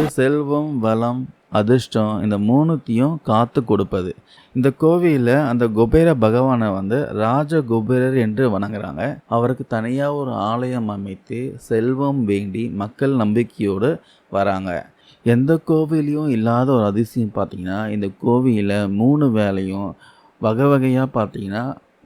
வந்து செல்வம் வளம் அதிர்ஷ்டம் இந்த மூணுத்தையும் காத்து கொடுப்பது. இந்த கோவிலில் அந்த குபேர பகவானை வந்து ராஜ குபேரர் என்று வணங்குறாங்க. அவருக்கு தனியாக ஒரு ஆலயம் அமைத்து செல்வம் வேண்டி மக்கள் நம்பிக்கையோடு வராங்க. எந்த கோவிலையும் இல்லாத ஒரு அதிசயம் பார்த்திங்கன்னா இந்த கோவிலில் மூணு வேலையும் வகை வகையாக பார்த்தீங்கன்னா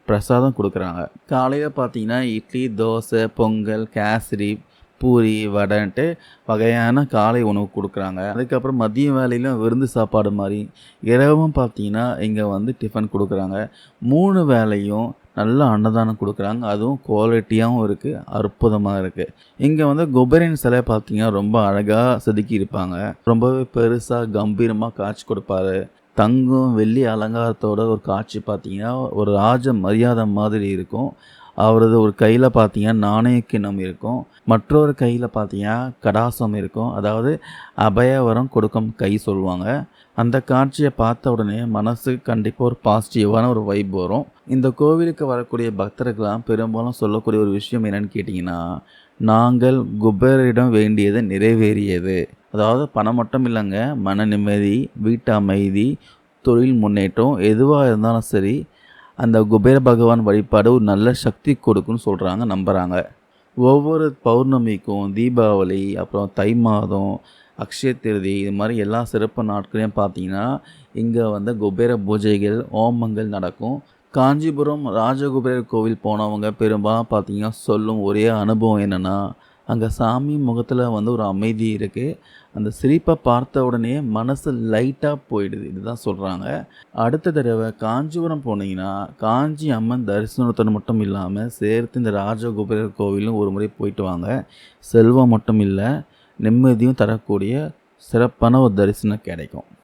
பிரசாதம் கொடுக்குறாங்க. காலையில் பார்த்தீங்கன்னா இட்லி தோசை பொங்கல் கேசரி பூரி வடைன்ட்டு வகையான காலை உணவு கொடுக்குறாங்க. அதுக்கப்புறம் மதிய வேலையிலும் விருந்து சாப்பாடு மாதிரி இரவும் பார்த்தீங்கன்னா இங்கே வந்து டிஃபன் கொடுக்குறாங்க. மூணு வேலையும் நல்ல அன்னதானம் கொடுக்குறாங்க. அதுவும் குவாலிட்டியாகவும் இருக்குது அற்புதமாக இருக்குது இங்கே வந்து குபரின் சிலை பார்த்தீங்கன்னா ரொம்ப அழகாக செதுக்கி இருப்பாங்க. ரொம்பவே பெருசாக கம்பீரமாக காட்சி கொடுப்பாரு. தங்கம் வெள்ளி அலங்காரத்தோட ஒரு காட்சி பார்த்தீங்கன்னா ஒரு ராஜ மரியாதை மாதிரி இருக்கும். அவரது ஒரு கையில் பார்த்தீங்கன்னா நாணய கிண்ணம் இருக்கும். மற்றொரு கையில் பார்த்தீங்கன்னா கடாசம் இருக்கும். அதாவது அபயவரம் கொடுக்கும் கை சொல்லுவாங்க. அந்த காட்சியை பார்த்த உடனே மனசு கண்டிப்பாக ஒரு பாசிட்டிவான ஒரு வைப் வரும். இந்த கோவிலுக்கு வரக்கூடிய பக்தர்கள்லாம் பெரும்பாலும் சொல்லக்கூடிய ஒரு விஷயம் என்னன்னு கேட்டிங்கன்னா நாங்கள் குபேரிடம் வேண்டியது நிறைவேறியது. அதாவது பணம் மட்டும் இல்லைங்க மன நிம்மதி வீட்டு அமைதி தொழில் முன்னேற்றம் எதுவாக இருந்தாலும் சரி அந்த குபேர பகவான் வழிபாடு ஒரு நல்ல சக்தி கொடுக்குன்னு சொல்கிறாங்க நம்புகிறாங்க ஒவ்வொரு பௌர்ணமிக்கும் தீபாவளி அப்புறம் தை மாதம் அக்ஷய திருதி இது மாதிரி எல்லா சிறப்பு நாட்களையும் பார்த்தீங்கன்னா இங்கே வந்து குபேர பூஜைகள் ஓமங்கள் நடக்கும். காஞ்சிபுரம் ராஜகுபேர கோவில் போனவங்க பெரும்பாலும் பார்த்தீங்கன்னா சொல்லும் ஒரே அனுபவம் என்னென்னா அங்கே சாமி முகத்தில் வந்து ஒரு அமைதி இருக்குது அந்த சிரிப்பை பார்த்த உடனே மனசு லைட்டாக போயிடுது. இதுதான் சொல்கிறாங்க அடுத்த தடவை காஞ்சிபுரம் போனீங்கன்னா காஞ்சி அம்மன் தரிசனத்தை மட்டும் இல்லாமல் சேர்த்து இந்த ராஜகோபுரர் கோவிலும் ஒரு முறை போயிட்டு வாங்க. செல்வம் மட்டும் இல்லை நிம்மதியும் தரக்கூடிய சிறப்பான ஒரு தரிசனம் கிடைக்கும்.